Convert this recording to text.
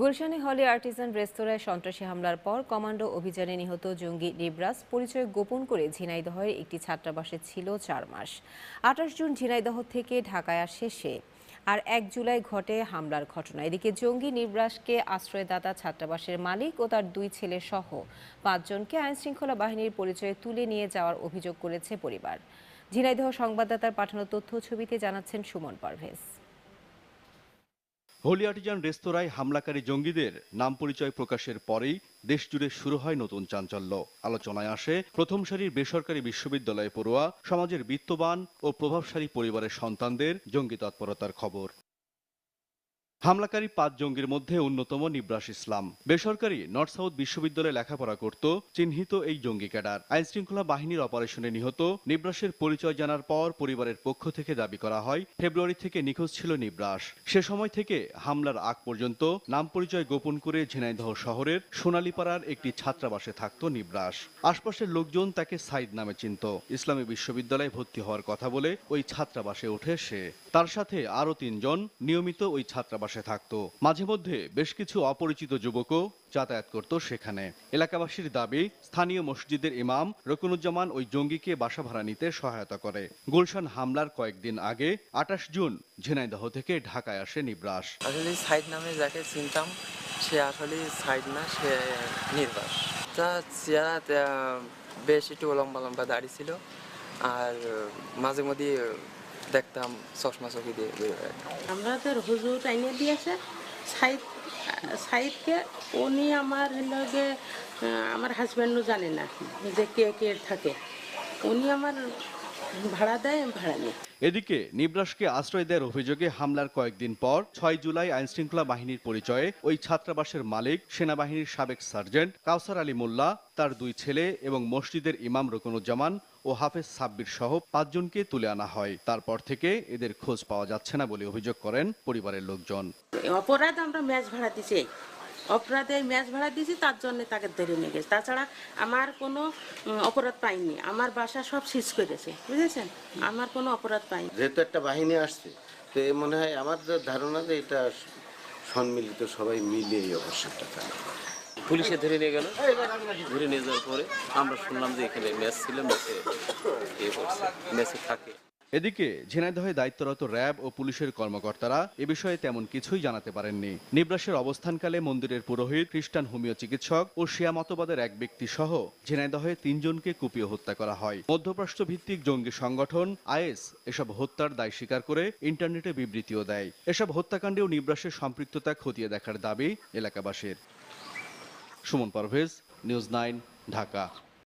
গুলশানে Holey Artisan রেস্তোরাঁয় সন্ত্রাসী হামলার পর কমান্ডো অভিযানে নিহত জঙ্গি নিবরাস পরিচয় গোপন করে ঝিনাইদহের একটি ছাত্রাবাসে ছিল চার মাস। আঠাশ জুন ঝিনাইদহ থেকে ঢাকায় আসে সে। আর এক জুলাই ঘটে হামলার ঘটনা। এদিকে জঙ্গি নিবরাসকে আশ্রয়দাতা ছাত্রাবাসের মালিক ও তার দুই ছেলে সহ পাঁচজনকে আইনশৃঙ্খলা বাহিনীর পরিচয়ে তুলে নিয়ে যাওয়ার অভিযোগ করেছে পরিবার। ঝিনাইদহ সংবাদদাতার পাঠানো তথ্য ছবিতে জানাচ্ছেন সুমন পারভেজ। হোলি আর্টিজান রেস্তোরাঁয় হামলাকারী জঙ্গিদের নাম পরিচয় প্রকাশের পরেই দেশজুড়ে শুরু হয় নতুন চাঞ্চল্য। আলোচনায় আসে প্রথম সারির বেসরকারি বিশ্ববিদ্যালয়ে পড়ুয়া, সমাজের বিত্তবান ও প্রভাবশালী পরিবারের সন্তানদের জঙ্গি তৎপরতার খবর। হামলাকারী পাঁচ জঙ্গির মধ্যে অন্যতম নিব্রাস ইসলাম। বেসরকারি নর্থ সাউথ বিশ্ববিদ্যালয়ে লেখাপড়া করত চিহ্নিত এই জঙ্গি ক্যাডার। আইনশৃঙ্খলা বাহিনীর অপারেশনে নিহত, নিব্রাসের পরিচয় জানার পর পরিবারের পক্ষ থেকে দাবি করা হয়, ফেব্রুয়ারি থেকে নিখোঁজ ছিল নিব্রাস। সে সময় থেকে হামলার আগ পর্যন্ত নাম পরিচয় গোপন করে ঝিনাইদহ শহরের সোনালীপাড়ার একটি ছাত্রাবাসে থাকত নিব্রাস। আশপাশের লোকজন তাকে সাইদ নামে চিনত। ইসলামী বিশ্ববিদ্যালয়ে ভর্তি হওয়ার কথা বলে ওই ছাত্রাবাসে ওঠে সে। তার সাথে আরও তিনজন নিয়মিত ওই ছাত্রাবাসে থাকত। মাঝে মধ্যে বেশ কিছু অপরিচিত যুবকও যাতায়াত করত সেখানে। এলাকাবাসীর দাবি, স্থানীয় মসজিদের ইমাম রকুনুজ্জামান ওই জঙ্গিকে বাসা ভাড়া নিতে সহায়তা করে। গুলশান হামলার কয়েকদিন আগে আটাশ জুন, ঝিনাইদহ থেকে ঢাকায় আসে নিবরাস। আসলে সাইড নামে যাকে চিনতাম, সে আসলে না, সে নির্বাস বেশ একটু লম্বা লম্বা দাড়ি ছিল। আর মাঝে মধ্যে দেখতাম চশমা চকি দিয়ে বের হয়ে। আমাদের হুজুর আইনে দিয়েছে, সাইদ, সাইদকে উনি আমার লগে আমার হাজব্যান্ডও জানে না যে কে কে থাকে। উনি আমার ভাড়া দেয় ভাড়া নিই এদিকে নিবরাসকে আশ্রয় দেওয়ার অভিযোগে হামলার কয়েকদিন পর ছয় জুলাই আইনশৃঙ্খলা বাহিনীর পরিচয়ে ওই ছাত্রাবাসের মালিক সেনাবাহিনীর সাবেক সার্জেন্ট কাউসার আলী মোল্লা তার দুই ছেলে এবং মসজিদের ইমাম রকনুজ্জামান ও হাফেজ সাব্বির সহ পাঁচজনকে তুলে আনা হয়। তারপর থেকে এদের খোঁজ পাওয়া যাচ্ছে না বলে অভিযোগ করেন পরিবারের লোকজন। অপরাধ আমরা ম্যাচ ভাড়া দিছি। অপরাধে ম্যাচ ভাড়া দিয়েছি তার জন্য তাকে ধরে নিয়ে গেছে। তাছাড়া আমার কোনো অপরাধ পাইনি। আমার বাসা সব সিজ করেছে বুঝেছেন? আমার কোনো অপরাধ পাইনি। যেহেতু একটা বাহিনী আসছে তো এ মনে হয় আমার যে ধারণা যে এটা সম্মিলিত সবাই মিলে এই অবস্থাটা করে পুলিশে ধরে নিয়ে গেল। ধরে নিয়ে যাওয়ার পরে আমরা শুনলাম যে এখানে ম্যাচ ছিল ম্যাচে ম্যাচে থাকে। এদিকে, ঝিনাইদহে দায়িত্বরত র্যাব ও পুলিশের কর্মকর্তারা এ বিষয়ে তেমন কিছুই জানাতে পারেননি। নিবরাসের অবস্থানকালে মন্দিরের পুরোহিত, খ্রিস্টান হোমিও চিকিৎসক ও শিয়া মতবাদের এক ব্যক্তি সহ ঝিনাইদহে তিনজনকে কুপিয়ে হত্যা করা হয়। মধ্যপ্রাচ্য ভিত্তিক জঙ্গি সংগঠন আইএস এসব হত্যার দায় স্বীকার করে ইন্টারনেটে বিবৃতিও দেয়। এসব হত্যাকাণ্ডেও নিবরাসের সম্পৃক্ততা খতিয়ে দেখার দাবি এলাকাবাসীর। Suman Parvez, news nine, Dhaka.